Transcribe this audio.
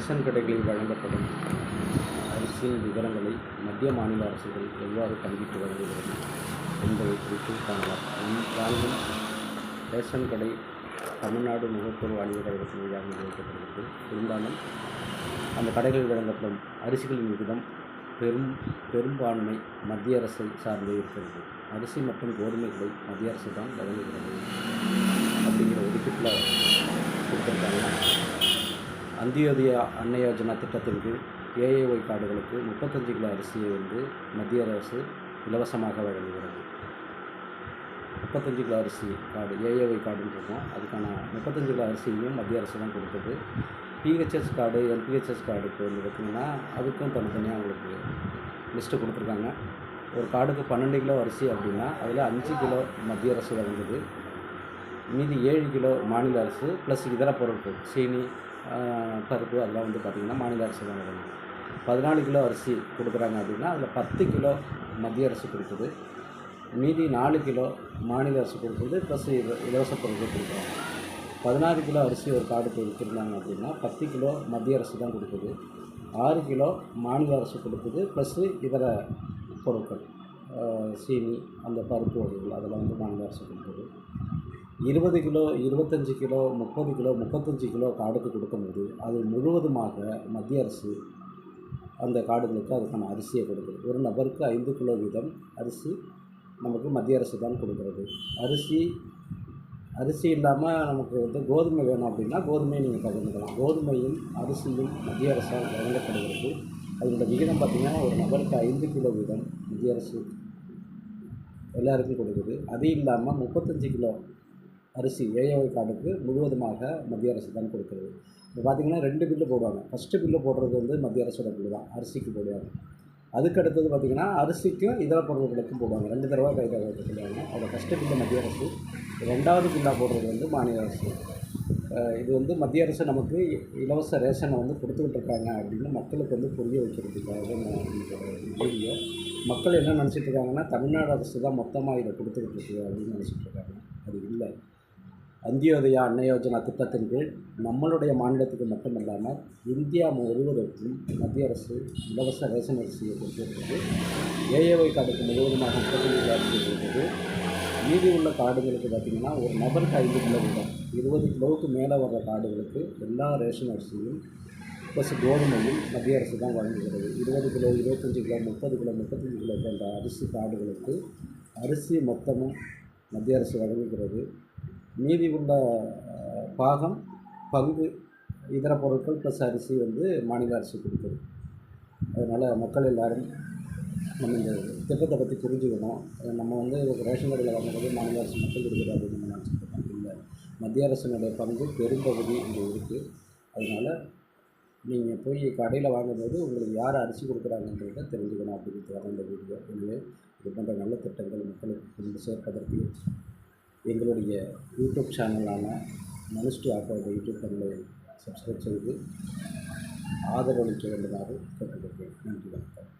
Ration கடைகளில் வழங்கப்படும் அரிசியின் விவரங்களை மத்திய மாநில அரசுகள் எவ்வாறு பங்கிட்டு வருகிறது என்பதை குறித்து காணலாம். நம் ரேஷன் கடை தமிழ்நாடு நுகர்வோர் வாணிப கழகத்தின் வழியாக நிர்வகிக்கப்படுகிறது இருந்தாலும் அந்த கடைகளில் வழங்கப்படும் அரிசிகளின் விகிதம் பெரும் பெரும்பான்மை மத்திய அரசை சார்ந்தே இருக்கிறது. அரிசி மற்றும் கோதுமைகளை மத்திய அரசு தான் வழங்குகிறது. அப்படிங்கிற ஒதுக்கீட்டில் அந்தியோதயா அன்ன யோஜனா திட்டத்தின் கீழ் ஏஏஒய் கார்டுகளுக்கு முப்பத்தஞ்சு கிலோ அரிசியை வந்து மத்திய அரசு இலவசமாக வழங்குகிறது. முப்பத்தஞ்சு கிலோ அரிசி கார்டு ஏஏஒய் கார்டுன்னு இருக்கும் அதுக்கான முப்பத்தஞ்சு கிலோ அரிசியையும் மத்திய அரசு தான் கொடுக்குது பிஹெச்எஸ் கார்டு என்பிஹெச்எஸ் கார்டுக்கு வந்து பார்த்திங்கன்னா அதுக்கும் தனித்தனியாக அவங்களுக்கு லிஸ்ட்டு கொடுத்துருக்காங்க. ஒரு கார்டுக்கு பன்னெண்டு கிலோ அரிசி அப்படின்னா அதில் அஞ்சு கிலோ மத்திய அரசு வழங்குது. மீதி ஏழு கிலோ மாநில அரசு ப்ளஸ் இதர பொருட்கள் சீனி பருப்பு அதெல்லாம் வந்து பார்த்திங்கன்னா மாநில அரசு தான் வழங்குது பதினாலு கிலோ அரிசி கொடுக்குறாங்க அப்படின்னா அதில் பத்து கிலோ மத்திய அரசு கொடுக்குது. மீதி நாலு கிலோ மாநில அரசு கொடுக்குறது ப்ளஸ் இலவச பொருட்கள் கொடுக்குறாங்க. பதினாறு கிலோ அரிசி ஒரு கார்டுக்கு விற்றுருந்தாங்க அப்படின்னா பத்து கிலோ மத்திய அரசு தான் கொடுக்குது. ஆறு கிலோ மாநில அரசு கொடுக்குது ப்ளஸ்ஸு இதர பொருட்கள் சீனி அந்த பருப்பு வகைகள் அதெல்லாம் வந்து மாநில அரசு கொடுக்குது. இருபது கிலோ இருபத்தஞ்சி கிலோ முப்பது கிலோ முப்பத்தஞ்சு கிலோ காடுக்கு கொடுக்கும்போது அது முழுவதுமாக மத்திய அரசு அந்த காடுகளுக்கு அதுக்கான அரிசியை கொடுக்குது. ஒரு நபருக்கு ஐந்து கிலோ வீதம் அரிசி நமக்கு மத்திய அரசு தான் கொடுக்குறது. அரிசி அரிசி இல்லாமல் நமக்கு வந்து கோதுமை வேணும் அப்படின்னா கோதுமையை நீங்கள் பகிர்ந்துக்கலாம். கோதுமையும் அரிசியும் மத்திய அரசால் வழங்கப்படுகிறது. அதோட விகிதம் பார்த்திங்கன்னா ஒரு நபருக்கு ஐந்து கிலோ வீதம் மத்திய அரசு எல்லாருக்கும் கொடுக்குது. அது இல்லாமல் முப்பத்தஞ்சு கிலோ அரிசி ஏழை கார்டுக்கு முழுவதுமாக மத்திய அரசு தான் கொடுக்குறது. இப்போ பார்த்தீங்கன்னா ரெண்டு பில்லு போடுவாங்க. ஃபஸ்ட்டு பில்லு போடுறது வந்து மத்திய அரசோட பில்லு தான். அரிசிக்கு போடுவாங்க. அதுக்கு அடுத்தது பார்த்திங்கன்னா அரிசிக்கும் இதர பொருட்களுக்கும் போடுவாங்க. ரெண்டு தடவை கை தகவல் சொல்லுவாங்க அதோட ஃபஸ்ட்டு பில்லு மத்திய அரசு. ரெண்டாவது பில்லாக போடுறது வந்து மாநில அரசு. இது வந்து மத்திய அரசு நமக்கு இலவச ரேஷனை வந்து கொடுத்துக்கிட்டு இருக்காங்க அப்படின்னு மக்களுக்கு வந்து புரிய வைக்கிறதுக்காக வீடியோ மக்கள் என்ன நினச்சிட்டு இருக்காங்கன்னா தமிழ்நாடு அரசு தான் மொத்தமாக இதை கொடுத்துக்கிட்டு இருக்குது அப்படின்னு நினச்சிட்டு இருக்காங்க. அது இல்லை. அந்தியோதயா அன்ன யோஜனா திட்டத்தின் கீழ் நம்மளுடைய மாநிலத்துக்கு மட்டுமல்லாமல் இந்தியா முழுவதற்கும் மத்திய அரசு இலவச ரேஷன் அரிசியை கொடுத்திருக்கிறது ஏஏஒய் கார்டுக்கு முழுவதுமாக முப்பத்தஞ்சு கிலோ மீதி உள்ள கார்டுகளுக்கு பார்த்திங்கன்னா ஒரு நபருக்கு ஐந்து கிலோ வீதம் இருபது கிலோவுக்கு மேலே வர்ற கார்டுகளுக்கு எல்லா ரேஷன் அரிசியும் ப்ளஸ் கோதுமையும் மத்திய அரசு தான் வழங்குகிறது. இருபது கிலோ இருபத்தஞ்சி கிலோ முப்பது கிலோ முப்பத்தஞ்சு கிலோ போன்ற அரிசி கார்டுகளுக்கு அரிசி மொத்தமும் மத்திய அரசு வழங்குகிறது. மீதி உள்ள பாகம் பங்கு இதர பொருட்கள் ப்ளஸ் அரிசி வந்து மாநில அரசு கொடுக்குது. அதனால் மக்கள் எல்லோரும் நம்ம இந்த திட்டத்தை பற்றி புரிஞ்சுக்கணும். நம்ம வந்து ரேஷன் கடையில் வாங்கும்போது மாநில அரசு மட்டும் கொடுக்குது அப்படின்னு நம்ம நினச்சிருக்கோம் இல்லை மத்திய அரசினுடைய பங்கு பெரும்பகுதி இங்கே இருக்குது அதனால் நீங்கள் போய் கடையில் வாங்கும்போது உங்களுக்கு யார் அரிசி கொடுக்குறாங்கன்றத தெரிஞ்சுக்கணும் அப்படிங்கிறதுக்காக இந்த வீடியோ. எனவே இது போன்ற நல்ல திட்டங்கள் மக்களுக்கு கொண்டு சேர்ப்பதற்கு எங்களுடைய யூடியூப் சேனலான மனுஷ்டி ஆப்போட யூடியூப் சேனலை சப்ஸ்கிரைப் செய்து ஆதரவளிக்க வேண்டுமாறு கேட்டுக்கொள்கிறேன். நன்றி வணக்கம்.